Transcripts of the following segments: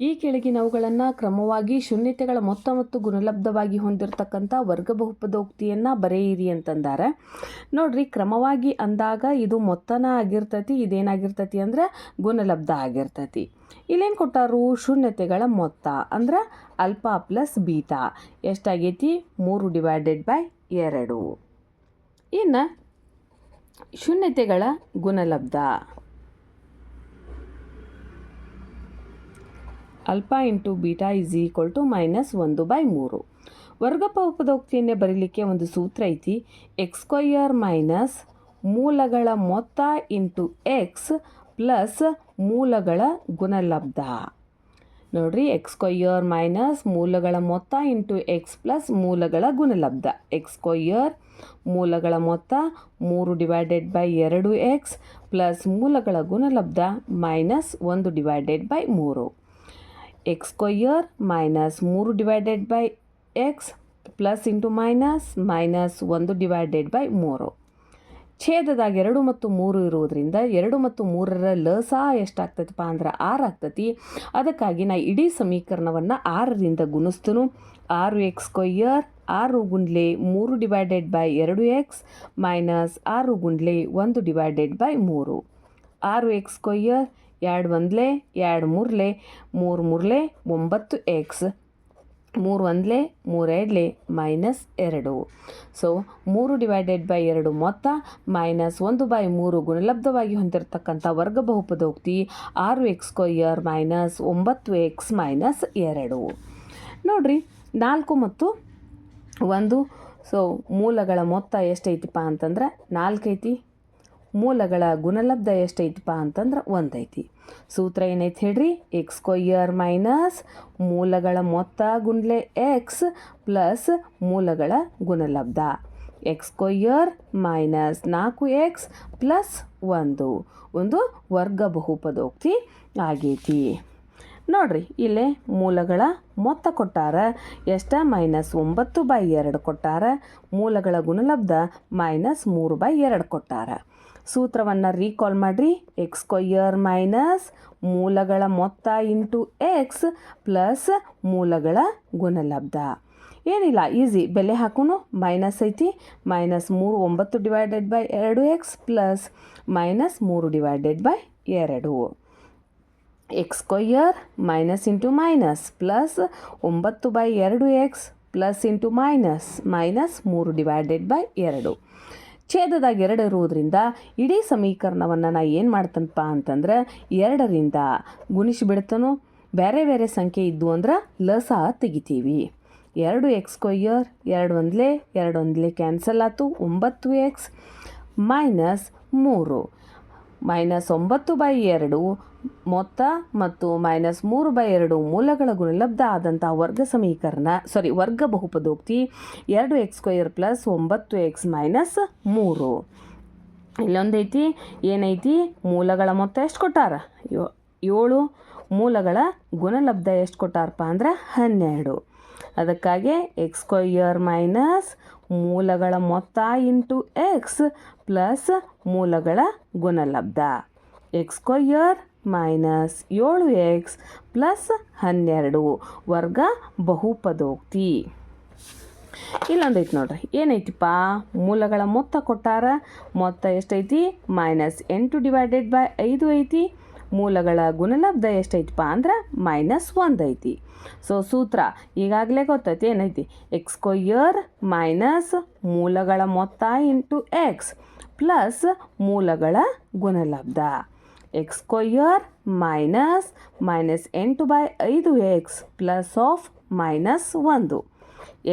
ಈ ಕೆಳಗಿನವುಗಳನ್ನು ಕ್ರಮವಾಗಿ ಶೂನ್ಯತೆಗಳ ಮೊತ್ತ ಮತ್ತು ಗುಣಲಬ್ಧವಾಗಿ ಹೊಂದಿರತಕ್ಕಂಥ ವರ್ಗ ಬಹುಪದೋಕ್ತಿಯನ್ನು ಬರೆಯಿರಿ ಅಂತಂದಾರೆ. ನೋಡ್ರಿ, ಕ್ರಮವಾಗಿ ಅಂದಾಗ ಇದು ಮೊತ್ತನ ಆಗಿರ್ತೈತಿ, ಇದೇನಾಗಿರ್ತೈತಿ ಅಂದ್ರೆ ಗುಣಲಬ್ಧ ಆಗಿರ್ತೈತಿ. ಇಲ್ಲೇನು ಕೊಟ್ಟಾರು? ಶೂನ್ಯತೆಗಳ ಮೊತ್ತ ಅಂದ್ರೆ ಅಲ್ಫಾ ಪ್ಲಸ್ ಬೀಟಾ. ಎಷ್ಟಾಗೈತಿ? ಮೂರು ಡಿವೈಡೆಡ್ ಬೈ ಎರಡು. ಇನ್ನು ಶೂನ್ಯತೆಗಳ ಗುಣಲಬ್ಧ. Alpha into beta is equal to minus ಒಂದು ಬೈ ಮೂರು. ವರ್ಗ ಉಪದೋಕ್ತಿಯನ್ನೇ ಬರೀಲಿಕ್ಕೆ ಒಂದು ಸೂತ್ರ ಐತಿ ಎಕ್ಸ್ ಸ್ಕ್ವಯರ್ ಮೈನಸ್ ಮೂಲಗಳ ಮೊತ್ತ ಇಂಟು ಎಕ್ಸ್ ಪ್ಲಸ್ ಮೂಲಗಳ ಗುಣಲಬ್ಧ. ನೋಡ್ರಿ ಎಕ್ಸ್ ಸ್ಕ್ವಯರ್ ಮೈನಸ್ ಮೂಲಗಳ ಮೊತ್ತ ಇಂಟು ಎಕ್ಸ್ ಪ್ಲಸ್ ಮೂಲಗಳ ಗುಣಲಬ್ಧ. ಎಕ್ಸ್ ಸ್ಕ್ವಯರ್ ಮೂಲಗಳ ಮೊತ್ತ ಮೂರು ಡಿವೈಡೆಡ್ ಬೈ ಎರಡು ಎಕ್ಸ್ ಪ್ಲಸ್ ಮೂಲಗಳ ಗುಣಲಬ್ಧ ಮೈನಸ್ ಒಂದು ಡಿವೈಡೆಡ್ ಬೈ ಮೂರು. ಎಕ್ಸ್ ಸ್ಕ್ವಯರ್ ಮೈನಸ್ ಮೂರು divided by x plus into minus minus ಒಂದು ಡಿವೈಡೆಡ್ ಬೈ ಮೂರು. ಛೇದದಾಗ ಎರಡು ಮತ್ತು ಮೂರು ಇರುವುದರಿಂದ ಎರಡು ಮತ್ತು ಮೂರರ ಲಸ ಎಷ್ಟಾಗ್ತೈತಪ್ಪ ಅಂದ್ರೆ ಆರು ಆಗ್ತೈತಿ. ಅದಕ್ಕಾಗಿ ನಾ ಇಡೀ ಸಮೀಕರಣವನ್ನು ಆರರಿಂದ ಗುಣಿಸ್ತನು. ಆರು ಎಕ್ಸ್ ಸ್ಕ್ವಯರ್ ಆರು ಗುಂಡ್ಲೆ ಮೂರು ಡಿವೈಡೆಡ್ ಬೈ ಎರಡು ಎಕ್ಸ್ ಮೈನಸ್ ಆರು ಗುಂಡ್ಲೆ ಒಂದು ಡಿವೈಡೆಡ್ ಬೈ ಮೂರು. ಆರು ಎಕ್ಸ್ ಸ್ಕ್ವಯರ್ ಎರಡು ಒಂದ್ಲೆ, ಎರಡು ಮೂರ್ಲೆ, ಮೂರು ಮೂರ್ಲೆ, ಒಂಬತ್ತು ಎಕ್ಸ್. ಮೂರು ಒಂದ್ಲೆ ಮೂರೆರಡ್ಲೆ ಮೈನಸ್ ಎರಡು. ಸೊ ಮೂರು ಡಿವೈಡೆಡ್ ಬೈ ಎರಡು ಮೊತ್ತ ಮೈನಸ್ ಒಂದು ಬೈ ಮೂರು ಗುಣಲಬ್ಧವಾಗಿ ಹೊಂದಿರತಕ್ಕಂಥ ವರ್ಗ ಬಹುಪದೋಕ್ತಿ ಆರು ಎಕ್ಸ್ ಸ್ಕ್ವಯರ್ ಮೈನಸ್ ಒಂಬತ್ತು ಎಕ್ಸ್ ಮೈನಸ್ ಎರಡು. ನೋಡ್ರಿ, ನಾಲ್ಕು ಮತ್ತು ಒಂದು. ಸೊ ಮೂಲಗಳ ಮೊತ್ತ ಎಷ್ಟೈತಿಪ್ಪ ಅಂತಂದ್ರೆ ನಾಲ್ಕೈತಿ. ಮೂಲಗಳ ಗುಣಲಬ್ಧ ಎಷ್ಟೈತಪ್ಪ ಅಂತಂದ್ರೆ ಒಂದೈತಿ. ಸೂತ್ರ ಏನೈತಿ ಹೇಳ್ರಿ? ಎಕ್ಸ್ ಸ್ಕ್ವಯರ್ ಮೈನಸ್ ಮೂಲಗಳ ಮೊತ್ತ ಗುಂಡ್ಲೆ ಎಕ್ಸ್ ಪ್ಲಸ್ ಮೂಲಗಳ ಗುಣಲಬ್ಧ. ಎಕ್ಸ್ ಸ್ಕ್ವಯರ್ ಮೈನಸ್ ನಾಲ್ಕು ಎಕ್ಸ್ ಪ್ಲಸ್ ಒಂದು. ಒಂದು ವರ್ಗ ಬಹುಪದೋಕ್ತಿ ಆಗೈತಿ. ನೋಡ್ರಿ, ಇಲ್ಲೇ ಮೂಲಗಳ ಮೊತ್ತ ಕೊಟ್ಟಾರ, ಎಷ್ಟ? ಮೈನಸ್ ಒಂಬತ್ತು ಬೈ ಎರಡು ಕೊಟ್ಟಾರ, ಮೂಲಗಳ ಗುಣಲಬ್ಧ ಮೈನಸ್ ಮೂರು ಬೈ ಎರಡು ಕೊಟ್ಟಾರ. ಸೂತ್ರವನ್ನು ರೀಕಾಲ್ ಮಾಡಿರಿ. ಎಕ್ಸ್ ಸ್ಕ್ವಯರ್ ಮೈನಸ್ ಮೂಲಗಳ ಮೊತ್ತ ಇಂಟು ಎಕ್ಸ್ ಪ್ಲಸ್ ಮೂಲಗಳ ಗುಣಲಬ್ಧ. ಏನಿಲ್ಲ ಈಸಿ ಬೆಲೆ ಹಾಕುನು ಮೈನಸ್ ಐತಿ. ಮೈನಸ್ ಮೂರು, ಒಂಬತ್ತು ಡಿವೈಡೆಡ್ ಬೈ ಎರಡು ಎಕ್ಸ್ ಪ್ಲಸ್ ಮೈನಸ್ ಮೂರು ಡಿವೈಡೆಡ್ ಬೈ ಎರಡು. X square minus into minus plus ಒಂಬತ್ತು ಬೈ ಎರಡು x plus into minus minus ಮೂರು ಡಿವೈಡೆಡ್ ಬೈ ಎರಡು. ಛೇದದಾಗ ಎರಡು ಇರುವುದರಿಂದ ಇಡೀ ಸಮೀಕರಣವನ್ನು ನಾ ಏನು ಮಾಡ್ತೇನಪ್ಪ ಅಂತಂದ್ರೆ ಎರಡರಿಂದ ಗುಣಿಸಿಬಿಡ್ತನೋ ಬೇರೆ ಬೇರೆ ಸಂಖ್ಯೆ ಇದ್ದು ಅಂದ್ರೆ ಲಸ ತೆಗಿತೀವಿ. ಎರಡು ಎಕ್ಸ್ ಸ್ಕ್ವಯರ್ ಎರಡು ಒಂದ್ಲೆ ಎರಡು ಒಂದ್ಲೆ ಕ್ಯಾನ್ಸಲ್ ಆಯ್ತು ಒಂಬತ್ತು ಎಕ್ಸ್ ಮೈನಸ್ ಮೂರು. ಮೈನಸ್ ಒಂಬತ್ತು ಬೈ ಎರಡು ಮೊತ್ತ ಮತ್ತು ಮೈನಸ್ ಮೂರು ಬೈ ಎರಡು ಮೂಲಗಳ ಗುಣಲಬ್ಧ ಆದಂಥ ವರ್ಗ ಸಮೀಕರಣ ಸಾರಿ ವರ್ಗ ಬಹುಪದೋಕ್ತಿ ಎರಡು ಎಕ್ಸ್ ಸ್ಕ್ವಯರ್ ಪ್ಲಸ್ ಒಂಬತ್ತು ಎಕ್ಸ್ ಮೈನಸ್ ಮೂರು. ಇಲ್ಲೊಂದೈತಿ, ಏನೈತಿ, ಮೂಲಗಳ ಮೊತ್ತ ಎಷ್ಟು ಕೊಟ್ಟಾರ? ಏಳು ಮೂಲಗಳ ಗುಣಲಬ್ಧ ಎಷ್ಟು ಕೊಟ್ಟಾರಪ್ಪ ಅಂದ್ರೆ ಹನ್ನೆರಡು. ಅದಕ್ಕಾಗಿ ಎಕ್ಸ್ ಸ್ಕ್ವಯರ್ ಮೈನಸ್ ಮೂಲಗಳ ಮೊತ್ತ ಇಂಟು ಎಕ್ಸ್ ಪ್ಲಸ್ ಮೂಲಗಳ ಗುಣಲಬ್ಧ. ಎಕ್ಸ್ ಸ್ಕ್ವಯರ್ ಮೈನಸ್ ಏಳು ಎಕ್ಸ್ ಪ್ಲಸ್ ಹನ್ನೆರಡು ವರ್ಗ ಬಹುಪದೋಕ್ತಿ. ಇಲ್ಲೊಂದೈತಿ ನೋಡ್ರಿ, ಏನೈತಿಪ್ಪ? ಮೂಲಗಳ ಮೊತ್ತ ಕೊಟ್ಟಾರ, ಮೊತ್ತ ಎಷ್ಟೈತಿ? ಮೈನಸ್ ಎಂಟು ಡಿವೈಡೆಡ್ ಬೈ ಐದು ಐತಿ. ಮೂಲಗಳ ಗುಣಲಬ್ಧ ಎಷ್ಟೈತಪ್ಪ ಅಂದ್ರೆ ಮೈನಸ್ ಒಂದು ಐತಿ. ಸೊ ಸೂತ್ರ ಈಗಾಗಲೇ ಗೊತ್ತೈತಿ, ಏನೈತಿ? ಎಕ್ಸ್ ಸ್ಕ್ವಯರ್ ಮೈನಸ್ ಮೂಲಗಳ ಮೊತ್ತ ಇಂಟು ಎಕ್ಸ್ ಪ್ಲಸ್ ಮೂಲಗಳ ಗುಣಲಬ್ಧ. ಎಕ್ಸ್ ಸ್ಕ್ವಯರ್ ಮೈನಸ್ ಮೈನಸ್ ಎಂಟು ಬೈ ಐದು ಎಕ್ಸ್ ಪ್ಲಸ್ ಆಫ್ ಮೈನಸ್ ಒಂದು.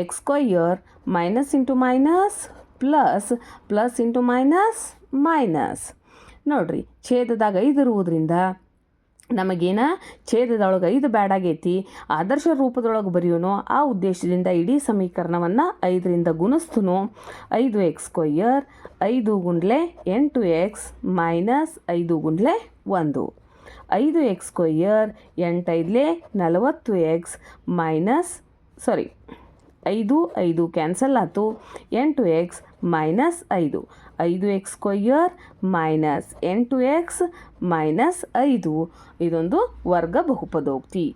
X square minus into minus plus plus into minus minus ನೋಡ್ರಿ, ಛೇದದಾಗ ಐದು ಇರುವುದರಿಂದ ನಮಗೇನ? ಛೇದದೊಳಗೆ ಐದು ಬ್ಯಾಡಾಗೈತಿ ಆದರ್ಶ ರೂಪದೊಳಗೆ ಬರೆಯೋನು. ಆ ಉದ್ದೇಶದಿಂದ ಇಡೀ ಸಮೀಕರಣವನ್ನು ಐದರಿಂದ ಗುಣಿಸ್ತನು. ಐದು ಎಕ್ಸ್ ಸ್ಕ್ವಯರ್ ಐದು ಗುಂಡ್ಲೆ ಎಂಟು ಎಕ್ಸ್ ಮೈನಸ್ ಐದು ಗುಂಡ್ಲೆ ಒಂದು. ಐದು ಎಕ್ಸ್ ಸ್ಕ್ವಯರ್ ಎಂಟೈದ್ಲೆ ನಲವತ್ತು ಎಕ್ಸ್ ಮೈನಸ್, ಸಾರಿ ಐದು ಐದು ಕ್ಯಾನ್ಸಲ್ ಆಯಿತು. ಎಂಟು ಎಕ್ಸ್ ಮೈನಸ್ ಐದು. ಐದು ಎಕ್ಸ್ ಸ್ಕ್ವಯರ್ ಮೈನಸ್ ಎಂಟು ಎಕ್ಸ್ ಮೈನಸ್ ಐದು. ಇದೊಂದು ವರ್ಗ ಬಹುಪದೋಕ್ತಿ.